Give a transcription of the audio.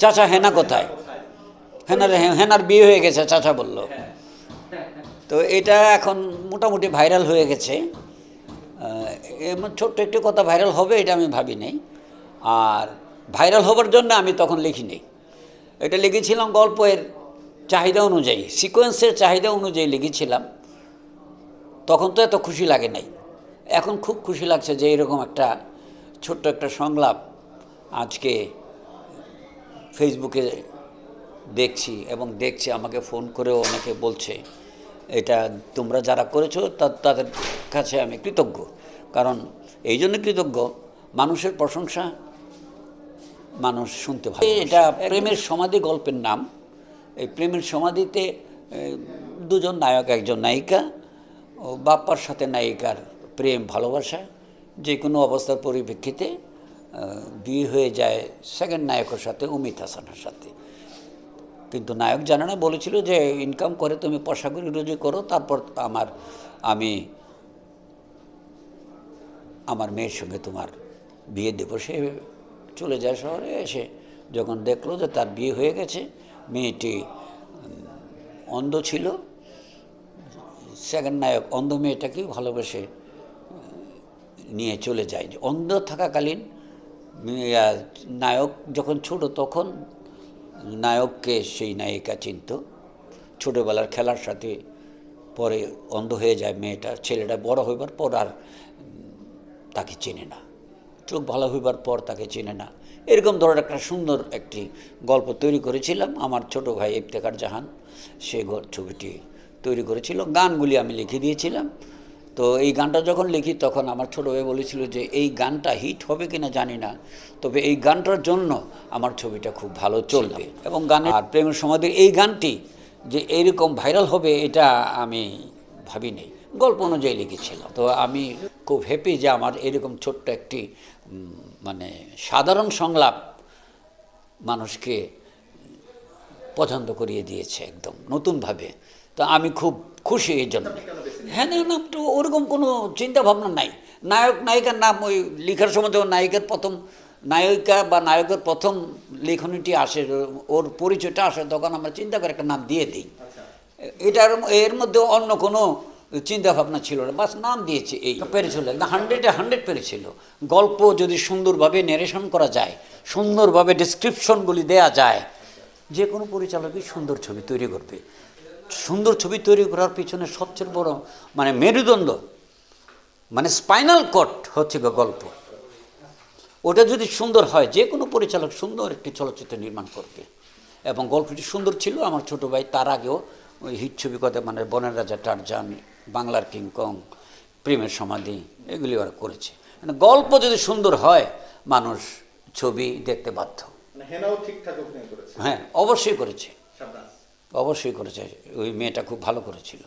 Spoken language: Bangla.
চাচা হেনা কোথায়? হেনার হেনার বিয়ে হয়ে গেছে, চাচা বলল। তো এটা এখন মোটামুটি ভাইরাল হয়ে গেছে। এমন ছোট্ট একটু কথা ভাইরাল হবে, এটা আমি ভাবি নাই। আর ভাইরাল হবার জন্য আমি তখন লিখি নেই। এটা লিখেছিলাম গল্পের চাহিদা অনুযায়ী, সিকোয়েন্সের চাহিদা অনুযায়ী লিখেছিলাম। তখন তো এত খুশি লাগে নাই। এখন খুব খুশি লাগছে যে এরকম একটা ছোট্ট একটা সংলাপ আজকে ফেসবুকে দেখছি এবং দেখছি আমাকে ফোন করেও অনেকে বলছে এটা তোমরা যারা করেছ তা- তাদের কাছে আমি কৃতজ্ঞ। কারণ এই জন্য কৃতজ্ঞ মানুষের প্রশংসা মানুষ শুনতে ভালো এটা প্রেমের সমাধি গল্পের নাম। এই প্রেমের সমাধিতে দুজন নায়ক একজন নায়িকা ও বাপ্পার সাথে নায়িকার প্রেম ভালোবাসা যে কোনো অবস্থার পরিপ্রেক্ষিতে বিয়ে হয়ে যায় সেকেন্ড নায়কের সাথে অমিত হাসানের সাথে। কিন্তু নায়ক জানে না বলেছিল যে ইনকাম করে তুমি করে রুজি করো, তারপর আমার, আমি আমার মেয়ের সঙ্গে তোমার বিয়ে দেবো। সে চলে যায় শহরে, এসে যখন দেখল যে তার বিয়ে হয়ে গেছে, মেয়েটি অন্ধ ছিল। সেকেন্ড নায়ক, অন্ধ মেয়েটাকেও ভালোবেসে নিয়ে চলে যায়। অন্ধ থাকাকালীন নায়ক যখন ছোট তখন নায়ককে সেই নায়িকা চিনত। ছোটোবেলার খেলার সাথে পরে অন্ধ হয়ে যায় মেয়েটা, ছেলেটা বড় হইবার পর আর তাকে চেনে না। চোখ ভালো হইবার পর তাকে চেনে না। এরকম ধরনের একটা সুন্দর একটি গল্প তৈরি করেছিলাম আমার ছোট ভাই ইফতেখার জাহান। সে ছবিটি তৈরি করেছিল। গানগুলি আমি লিখে দিয়েছিলাম। তো এই গানটা যখন লিখি তখন আমার ছোট ভাই বলেছিল যে এই গানটা হিট হবে কিনা জানি না। তবে এই গানটার জন্য আমার ছবিটা খুব ভালো চলবে। এবং গানে আর প্রেমের সমাধির এই গানটি যে এইরকম ভাইরাল হবে এটা আমি ভাবিনি। গল্প অনুযায়ী লিখেছিলাম। তো আমি খুব হ্যাপি যে আমার এরকম ছোট্ট একটি মানে সাধারণ সংলাপ মানুষকে পছন্দ করিয়ে দিয়েছে একদম নতুনভাবে। তো আমি খুব খুশি এই জন্য। হ্যাঁ নাম তো ওরকম কোনো চিন্তা ভাবনা নাই। নায়ক নায়িকার নাম ওই লেখার সময় যখন নায়িকার প্রথম নায়িকা বা নায়কের প্রথম লেখনীটি আসে ওর পরিচয়টা আসে তখন আমরা চিন্তা করে একটা নাম দিয়ে দিই। এটার এর মধ্যে অন্য কোনো চিন্তা ভাবনা ছিল না বাস নাম দিয়েছে এই। পেরেছিল। হান্ড্রেডে হান্ড্রেড পেরেছিল। গল্প যদি সুন্দরভাবে নেরেশন করা যায় সুন্দরভাবে ডিসক্রিপশনগুলি দেয়া যায় যে কোনো পরিচালকই সুন্দর ছবি তৈরি করবে। সুন্দর ছবি তৈরি করার পিছনে সবচেয়ে বড় মানে মেরুদণ্ড মানে স্পাইনাল কট হচ্ছে গো গল্প। ওটা যদি সুন্দর হয় যে কোনো পরিচালক সুন্দর একটি চলচ্চিত্র নির্মাণ করবে। এবং গল্পটি সুন্দর ছিল আমার ছোট ভাই তার আগেও ওই হিট ছবি কথা মানে বনের রাজা টারজান বাংলার কিংকং প্রেমের সমাধি এগুলি ওরা করেছে। মানে গল্প যদি সুন্দর হয় মানুষ ছবি দেখতে বাধ্য। মানে হ্যাঁ অবশ্যই করেছে। অবশ্যই করেছে। ওই মেয়েটা খুব ভালো করেছিল।